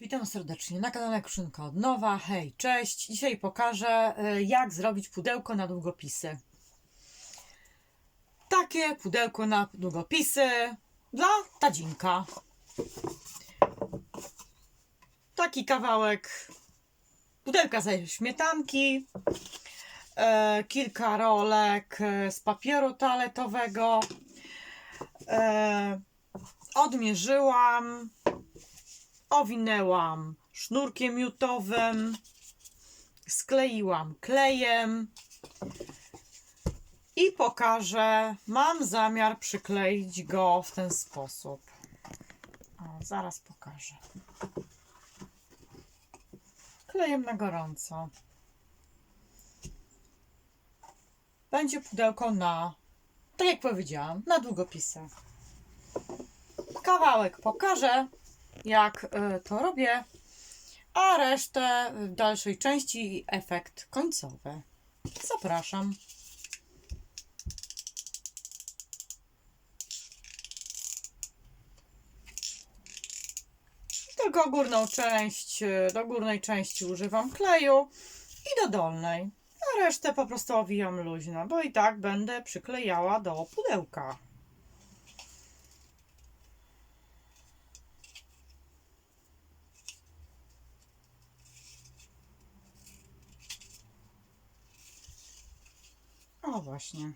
Witam serdecznie na kanale Krzynka od nowa. Hej, cześć. Dzisiaj pokażę, y, jak zrobić pudełko na długopisy. Takie pudełko na długopisy dla tadzinka. Taki kawałek pudełka ze śmietanki, e, kilka rolek e, z papieru toaletowego. Odmierzyłam owinęłam sznurkiem miutowym, skleiłam klejem i pokażę. Mam zamiar przykleić go w ten sposób. O, zaraz pokażę. Klejem na gorąco. Będzie pudełko na, tak jak powiedziałam, na długopisy. Kawałek pokażę, jak y, to robię, a resztę w dalszej części efekt końcowy. Zapraszam. Tylko górną część, y, do górnej części używam kleju i do dolnej. A resztę po prostu owijam luźno, bo i tak będę przyklejała do pudełka. Właśnie.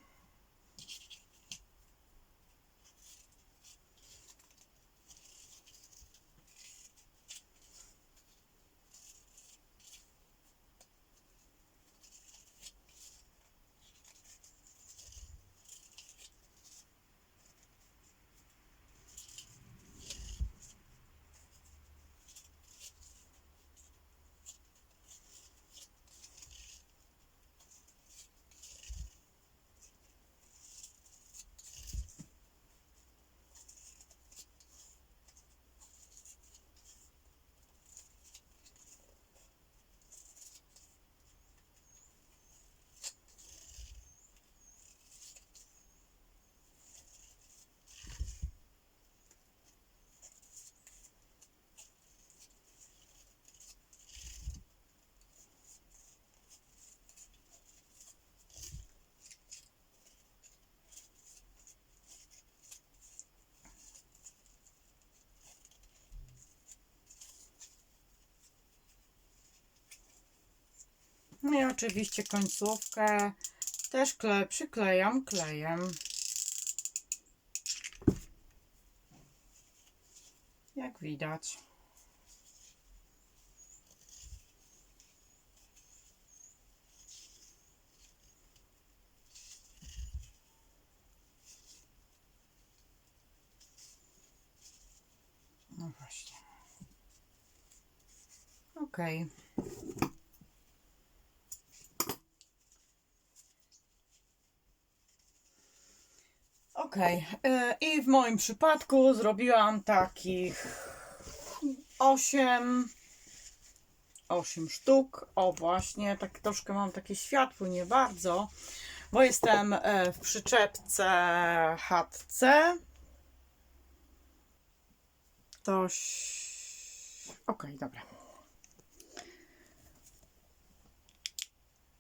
Oczywiście końcówkę też kle, przyklejam klejem. Jak widać. No właśnie. Okej. Okej. Y, I w moim przypadku zrobiłam takich 8 8 sztuk. O właśnie, tak troszkę mam takie światło, nie bardzo, bo jestem e, w przyczepce chatce. Ktoś. Okej, dobra.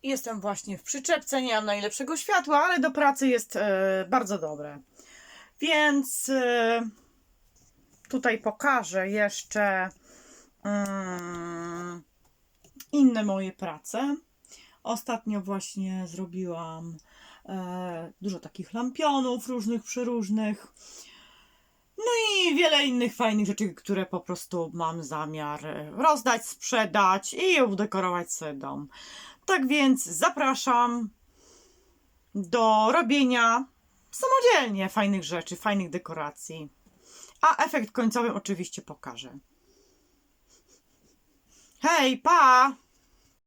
Jestem właśnie w przyczepce, nie mam najlepszego światła, ale do pracy jest e, bardzo dobre. Więc e, tutaj pokażę jeszcze mm, inne moje prace. Ostatnio właśnie zrobiłam e, dużo takich lampionów różnych, przeróżnych. No i wiele innych fajnych rzeczy, które po prostu mam zamiar e, rozdać, sprzedać i udekorować sobie dom. Tak więc zapraszam do robienia samodzielnie fajnych rzeczy, fajnych dekoracji. A efekt końcowy oczywiście pokażę. Hej, pa!